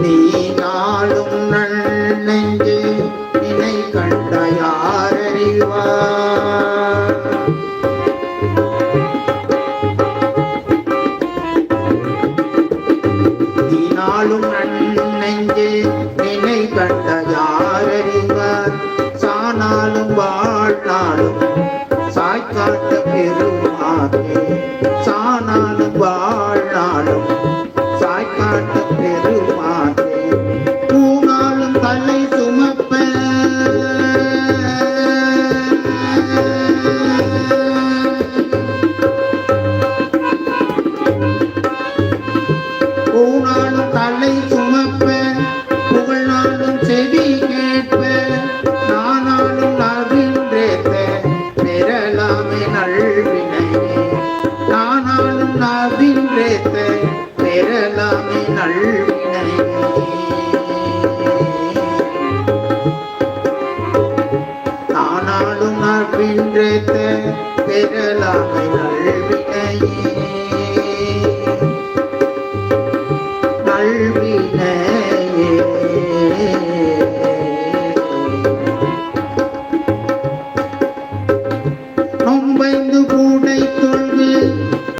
நீ நாளும் நன்னெஞ்சு நினை கண்ட யாரறிவார் நீ நாளும் நன்னெஞ்சு நினை கண்ட யாரறிவார் சானாலும் வாழ்நாளும் சாய்க்காட்ட பெருமாதே சானாலும் வாழ்நாளும் சாய்காட்ட பெருமாதே பூனாலும் தலை சுமப்ப பூனாலும் தலை சுமப்ப புகழ்நாளும் செவி கேட்ப நானாலும் நவின்றேத்த பெறலாமே நல்வினையே நானாலும் நவின்றேத்த சேரலாமே நல்வினை. நானாலும் நவின்றேத்த பெறலாமே நல்வினை நல்வினை